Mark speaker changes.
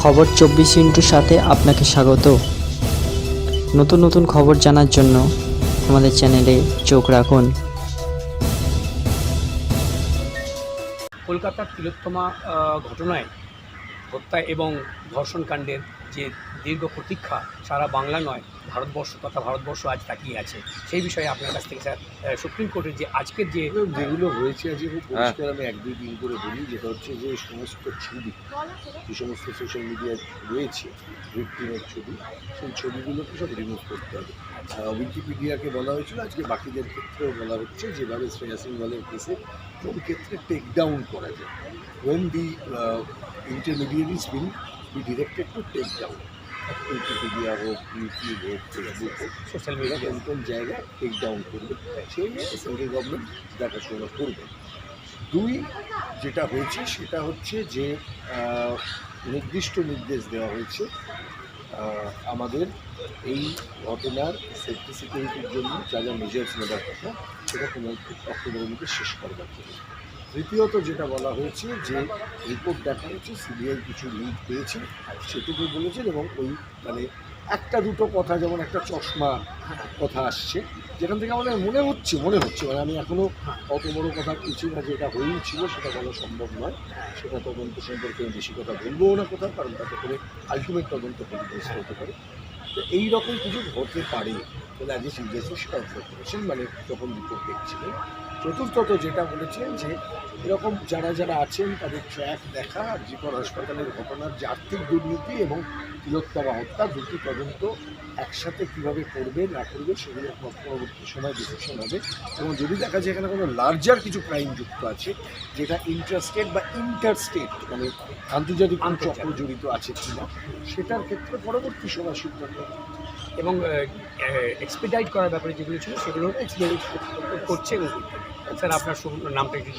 Speaker 1: খবর চব্বিশ ইন্টুর সাথে আপনাকে স্বাগত। নতুন নতুন খবর জানার জন্য আমাদের চ্যানেলে চোখ রাখুন।
Speaker 2: কলকাতার তিলোত্তমা ঘটনায় হত্যা এবং ধর্ষণকাণ্ডের যে দীর্ঘ প্রতীক্ষা সারা বাংলা নয় ভারতবর্ষ তথা ভারতবর্ষ আজ তাকিয়ে আছে। সেই বিষয়ে আপনার কাছ থেকে স্যার সুপ্রিম কোর্টের যে আজকের যে
Speaker 3: যেগুলো হয়েছে আজকে খুব পরিষ্কার আমি এক দুই দিন করে বলি যেটা হচ্ছে যে সমস্ত ছবি যে সমস্ত সোশ্যাল মিডিয়ায় রয়েছে ভিক্টিমের ছবি সেই ছবিগুলোকে সব রিমুভ করতে হবে। উইকিপিডিয়াকে বলা হয়েছিল। আজকে বাকিদের ক্ষেত্রেও বলা হচ্ছে যেভাবে শ্রেয়া সিংহলের কেসে কোন ক্ষেত্রে টেক ডাউন করা যায়। When the intermediaries been be directed to take down Wikipedia হোক ইউটিউব হোক ফেসবুক হোক
Speaker 2: সোশ্যাল মিডিয়া
Speaker 3: কোন কোন জায়গায় টেক ডাউন করবে সেই সেন্ট্রাল গভর্নমেন্ট দেখাশোনা করবে। দুই যেটা হয়েছে সেটা হচ্ছে যে নির্দিষ্ট নির্দেশ দেওয়া হয়েছে আমাদের এই ঘটনার সেফটি সিকিউরিটির জন্য যা যা মেজার্স নেওয়ার কথা, সেটা কোনো অক্টোবরের মধ্যে শেষ করবার জন্য। তৃতীয়ত যেটা বলা হয়েছে যে রিপোর্ট দেখা হয়েছে সিবিআই কিছু লিড পেয়েছে, সেটুকু বলেছেন এবং ওই মানে একটা দুটো কথা, যেমন একটা চশমা কথা আসছে, যেখান থেকে আমাদের মনে হচ্ছে মনে হচ্ছে মানে আমি এখনও অত বড় কথা কিছু না যেটা হয়েই ছিল, সেটা বলা সম্ভব নয়। সেটা তদন্ত সম্পর্কে বেশি কথা বলবও না কোথাও, কারণ তাতে করে আলটিমেট তদন্ত পরিবেশ হতে পারে। তো এই রকম কিছু হতে পারে বলে আজকে সিরিয়াসলি সেটা অবজার্ভ করেছেন মানে যখন রিপোর্ট দেখছিলেন চতুর্থত যেটা বলেছেন যে এরকম যারা যারা আছেন তাদের ট্র্যাক দেখা আর জীবন হাসপাতালের ঘটনার যে আর্থিক দুর্নীতি এবং তিলোত্তমা হত্যা দুটি তদন্ত একসাথে কীভাবে করবে না করবে সেগুলো পরবর্তী সময় ডিসিশন হবে এবং যদি দেখা যায় এখানে কোনো লার্জার কিছু ক্রাইম যুক্ত আছে যেটা ইন্টারস্টেট বা ইন্টার স্টেট মানে আন্তর্জাতিক চক্র জড়িত আছে কিনা সেটার ক্ষেত্রে পরবর্তী সময় সিদ্ধান্ত।
Speaker 2: এবং এক্সপিডাইট করার ব্যাপারে যেগুলো ছিল সেগুলো
Speaker 3: এক্সপিডাইট
Speaker 2: করছে স্যার আপনার নামটা একটু